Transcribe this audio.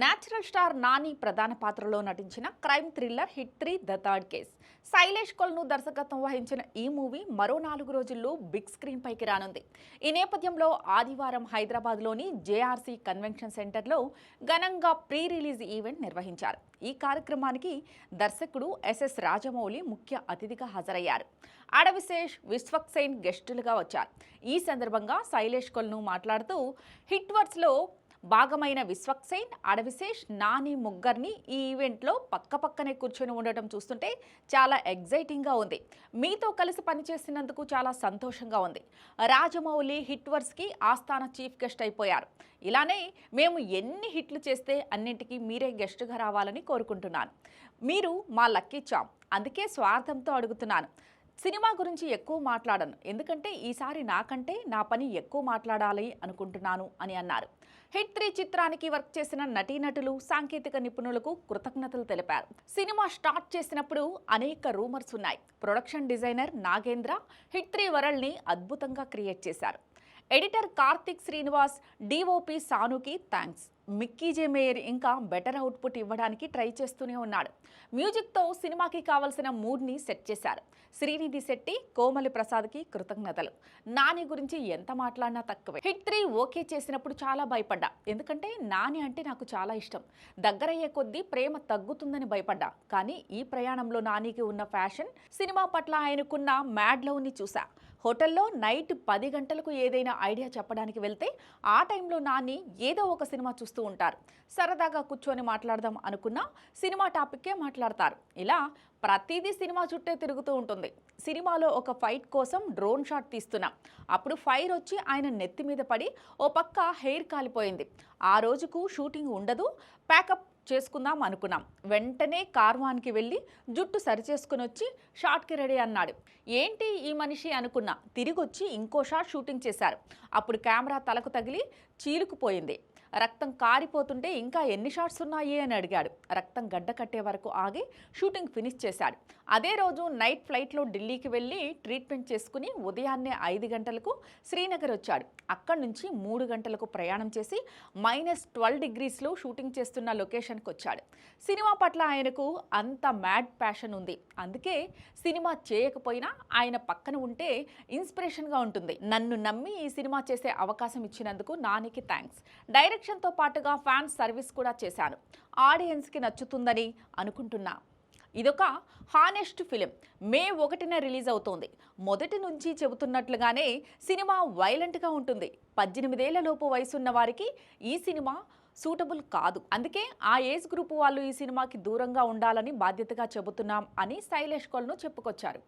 Natural star Nani ప్రధాన పాత్రలో నటించిన crime thriller hit three the third case. Shailesh Kolanu దర్శకత్వం వహించిన ఈ మూవీ మరో నాలుగు రోజుల్లో బిగ్ స్క్రీన్ పైకి రానుంది. ఈ నేపథ్యంలో ఆదివారం హైదరాబాద్లోని జేఆర్సీ కన్వెన్షన్ సెంటర్లో ఘనంగా ప్రీ రిలీజ్ ఈవెంట్ నిర్వహించారు. ఈ కార్యక్రమానికి దర్శకుడు ఎస్ఎస్ రాజమౌళి ముఖ్య అతిథిగా హాజరయ్యారు. అడవిశేష్ విశ్వక్సేన్ గెస్టులుగా వచ్చారు. ఈ సందర్భంగా శైలేష్ కొల్ను మాట్లాడుతూ హిట్వర్డ్స్లో భాగమైన విశ్వక్సేన్ అడవిశేష్ నాని ముగ్గురిని ఈ ఈవెంట్లో పక్కపక్కనే కూర్చొని ఉండటం చూస్తుంటే చాలా ఎగ్జైటింగ్గా ఉంది. మీతో కలిసి పనిచేసినందుకు చాలా సంతోషంగా ఉంది. రాజమౌళి హిట్ వర్స్కి ఆస్థాన చీఫ్ గెస్ట్ అయిపోయారు. ఇలానే మేము ఎన్ని హిట్లు చేస్తే అన్నింటికీ మీరే గెస్ట్గా రావాలని కోరుకుంటున్నాను. మీరు మా లక్కీ చామ్ అందుకే స్వార్థంతో అడుగుతున్నాను. సినిమా గురించి ఎక్కువ మాట్లాడను. ఎందుకంటే ఈసారి నాకంటే నా పని ఎక్కువ మాట్లాడాలి అనుకుంటున్నాను అని అన్నారు. హిట్ త్రీ చిత్రానికి వర్క్ చేసిన నటీనటులు సాంకేతిక నిపుణులకు కృతజ్ఞతలు తెలిపారు. సినిమా స్టార్ట్ చేసినప్పుడు అనేక రూమర్స్ ఉన్నాయి. Production designer Nagendra hit three వరల్డ్ని అద్భుతంగా క్రియేట్ చేశారు. ఎడిటర్ కార్తిక్ శ్రీనివాస్ డిఓపి సానుకి థ్యాంక్స్ మిక్కీ జే మేయర్ ఇంకా బెటర్ అవుట్పుట్ ఇవ్వడానికి ట్రై చేస్తూనే ఉన్నాడు. మ్యూజిక్తో సినిమాకి కావలసిన మూడ్ని సెట్ చేశారు. శ్రీనిధి శెట్టి కోమలి ప్రసాద్కి కృతజ్ఞతలు. నాని గురించి ఎంత మాట్లాడినా తక్కువే. హిట్ త్రీ ఓకే చేసినప్పుడు చాలా భయపడ్డా. ఎందుకంటే నాని అంటే నాకు చాలా ఇష్టం. దగ్గరయ్యే కొద్దీ ప్రేమ తగ్గుతుందని భయపడ్డా. కానీ ఈ ప్రయాణంలో నానికి ఉన్న ఫ్యాషన్ సినిమా పట్ల ఆయనకున్న మ్యాడ్ లవ్ని చూసా హోటల్లో నైట్ పది గంటలకు ఏదైనా ఐడియా చెప్పడానికి వెళ్తే ఆ టైంలో నాని ఏదో ఒక సినిమా చూస్తూ ఉంటారు. సరదాగా కూర్చొని మాట్లాడదాం అనుకున్నా సినిమా టాపిక్కే మాట్లాడతారు. ఇలా ప్రతిదీ సినిమా చుట్టే తిరుగుతూ ఉంటుంది. సినిమాలో ఒక ఫైట్ కోసం డ్రోన్ షాట్ తీస్తున్నాం. అప్పుడు ఫైర్ వచ్చి ఆయన నెత్తి మీద పడి ఓ పక్క హెయిర్ కాలిపోయింది. ఆ రోజుకు షూటింగ్ ఉండదు. ప్యాకప్ చేసుకుందాం అనుకున్నాం. వెంటనే కార్వాన్కి వెళ్ళి జుట్టు సరిచేసుకుని వచ్చి షాట్కి రెడీ అన్నాడు. ఏంటి ఈ మనిషి అనుకున్నా. తిరిగి వచ్చి ఇంకో షాట్ షూటింగ్ చేశారు. అప్పుడు కెమెరా తలకు తగిలి చీలుకుపోయింది. రక్తం కారిపోతుంటే ఇంకా ఎన్ని షాట్స్ ఉన్నాయి అని అడిగాడు. రక్తం గడ్డ కట్టే వరకు ఆగి షూటింగ్ ఫినిష్ చేశాడు. అదే రోజు నైట్ ఫ్లైట్లో ఢిల్లీకి వెళ్ళి ట్రీట్మెంట్ చేసుకుని ఉదయాన్నే ఐదు గంటలకు శ్రీనగర్ వచ్చాడు. అక్కడి నుంచి మూడు గంటలకు ప్రయాణం చేసి మైనస్ ట్వెల్వ్ డిగ్రీస్లో షూటింగ్ చేస్తున్న లొకేషన్కి వచ్చాడు. సినిమా పట్ల ఆయనకు అంత మ్యాడ్ ప్యాషన్ ఉంది. అందుకే సినిమా చేయకపోయినా ఆయన పక్కన ఉంటే ఇన్స్పిరేషన్గా ఉంటుంది. నన్ను నమ్మి ఈ సినిమా చేసే అవకాశం ఇచ్చినందుకు నానికి థ్యాంక్స్ డైరెక్ట్ డైరెక్షన్తో పాటుగా ఫ్యాన్స్ సర్వీస్ కూడా చేశాను. ఆడియన్స్కి నచ్చుతుందని అనుకుంటున్నా. ఇదొక హానెస్ట్ ఫిలిం. మే ఒకటిన రిలీజ్ అవుతోంది. మొదటి నుంచి చెబుతున్నట్లుగానే సినిమా వైలెంట్గా ఉంటుంది. పద్దెనిమిదేళ్ళలోపు వయసున్న వారికి ఈ సినిమా సూటబుల్ కాదు. అందుకే ఆ ఏజ్ గ్రూప్ వాళ్ళు ఈ సినిమాకి దూరంగా ఉండాలని బాధ్యతగా చెబుతున్నాం అని శైలేష్ కొలను చెప్పుకొచ్చారు.